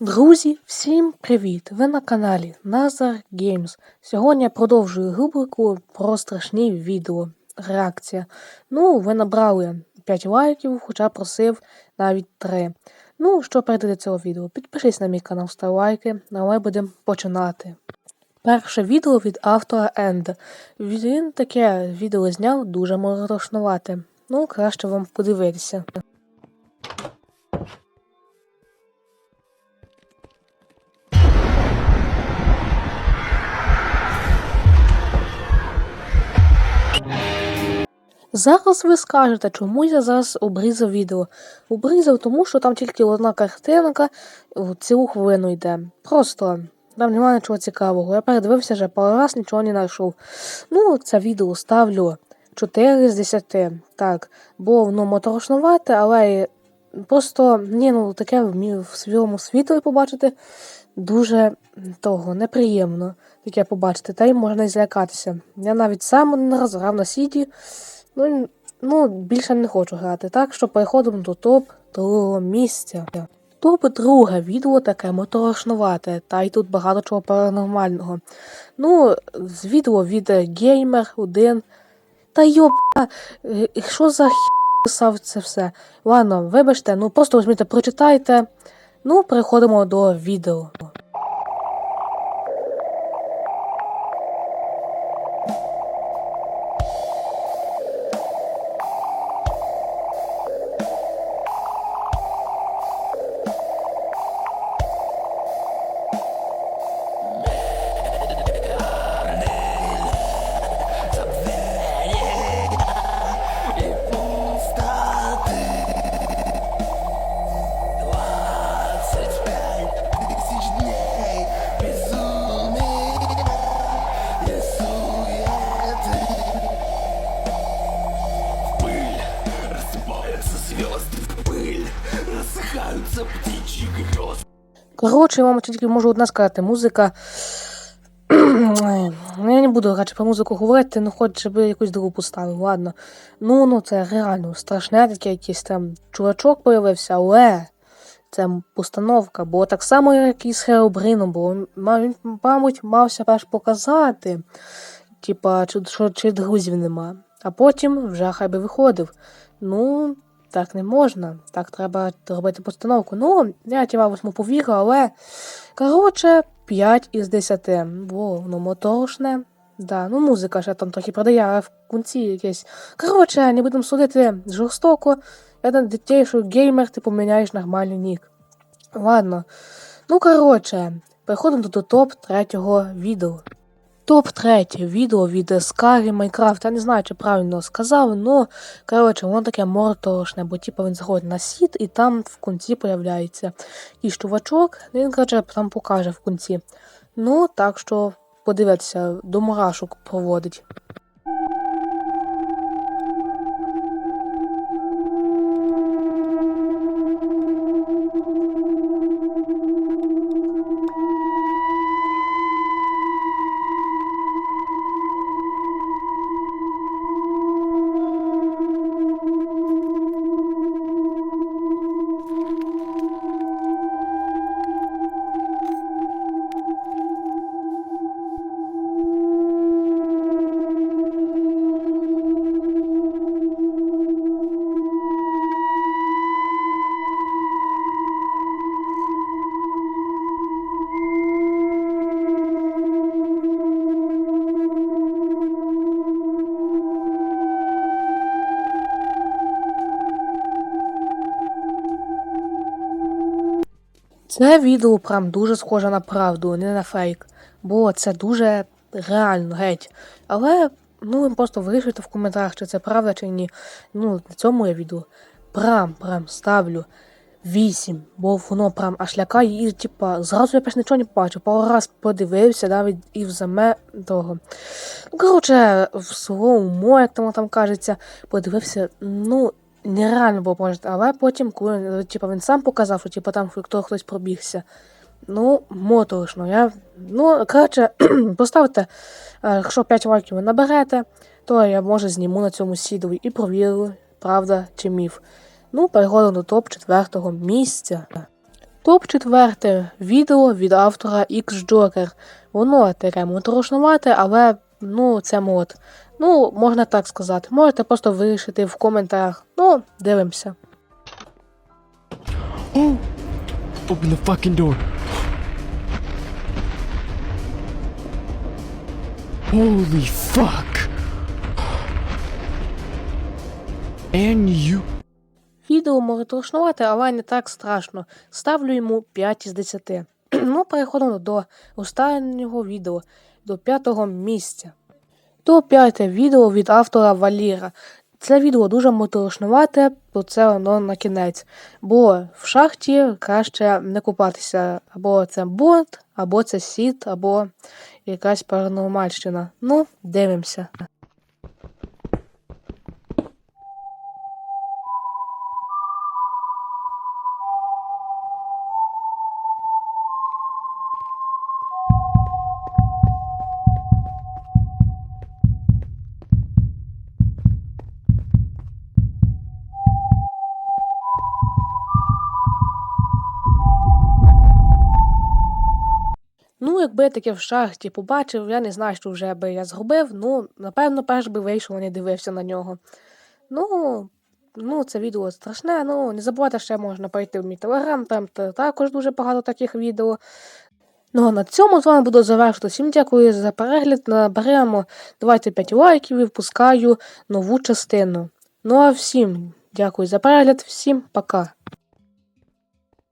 Друзі, всім привіт! Ви на каналі Nazar Games. Сьогодні я продовжую рубрику про страшні відео. Реакція. Ну, ви набрали 5 лайків, хоча просив навіть 3. Ну, що перейти до цього відео? Підпишись на мій канал, став лайки, а ми будемо починати. Перше відео від автора Енд. Він таке відео зняв дуже моторошнувате. Ну, краще вам подивитися. Зараз ви скажете, чому я зараз обрізав відео. Обрізав, тому що там тільки одна картинка в цілу хвилину йде. Просто там немає нічого цікавого. Я передивився вже пару раз, нічого не знайшов. Ну, це відео ставлю 4 з 10. Так, бо воно моторошнувате, але просто ні, ну таке в, своєму світлі побачити дуже того неприємно таке побачити, та й можна і злякатися. Я навіть сам один раз грав на сіді. Ну, ну, більше не хочу грати, так що переходимо до топ другого місця. Топ друге відео таке моторошнувате, та й тут багато чого паранормального. Ну, з відео від Gamer 1. Та йоп, що за хі писав це все? Ладно, вибачте, ну просто візьміть, прочитайте. Ну, переходимо до відео. Коротше, я вам тільки можу одне сказати, музика. Ну, я не буду радше про музику говорити, ну хоч би якусь другу поставив, ладно. Ну, ну це реально страшне, таке якийсь там чувачок появився, але це постановка, бо так само, як і з Херобрином, бо він, мабуть, мався перш показати, типа, чи, чи друзів нема. А потім вже хай би виходив. Ну, так не можна. Так треба робити постановку. Ну, я тіва восьму повірю, але. Коротше, 5 із 10. Бо воно моторошне. Да, ну музика ще там трохи продає, а в кінці якесь. Коротше, не будемо судити жорстоко. Я на дітей, що геймер, ти поміняєш нормальний нік. Ладно. Ну, коротше, переходимо до топ третього відео. Топ третє відео від Скарі Майнкрафт. Я не знаю, чи правильно сказав, але коротше, воно таке мортошне, бо типу він заходить на сіт і там в кінці появляється якийсь чувачок, він коротше, там покаже в кінці. Ну, так що подивитися, до мурашок проводить. Це відео прям дуже схоже на правду, не на фейк. Бо це дуже реально геть. Але ну ви просто вирішуйте в коментарях, чи це правда, чи ні. Ну, на цьому я відео прям прям ставлю 8, бо воно прям аж лякає, і типа зразу я перш нічого не побачив. Пару раз подивився, навіть і в того. Ну, коротше, в слово, як там там кажеться, подивився, ну. Нереально було побачити, але потім, коли типу, він сам показав, що типу, там хто хтось пробігся. Ну, моторошно. Я... Ну, коротше, поставте, якщо 5 лайків ви наберете, то я може зніму на цьому сідові і провірю, правда чи міф. Ну, переходимо до топ четвертого місця. Топ четверте відео від автора X-Joker. Воно таке моторошнувате, але ну це мод. Ну, можна так сказати. Можете просто вирішити в коментарях. Ну, дивимося. Oh! Open the fucking door. Holy fuck! And you. Відео може трошнувати, але не так страшно. Ставлю йому 5 із 10. ну, переходимо до останнього відео, до п'ятого місця. То п'яте відео від автора Валіра. Це відео дуже моторошнувате, то це воно на кінець. Бо в шахті краще не купатися. Або це бот, або це сіт, або якась паранормальщина. Ну, дивимося. Якби я таке в шахті побачив, я не знаю, що вже би я зробив. Ну, напевно, перш би вийшов, не дивився на нього. Ну, ну, це відео страшне. Ну, не забувайте, ще можна перейти в мій телеграм, там також дуже багато таких відео. Ну, а на цьому з вами буду завершити. Всім дякую за перегляд. Наберемо 25 лайків і впускаю нову частину. Ну а всім дякую за перегляд, всім пока.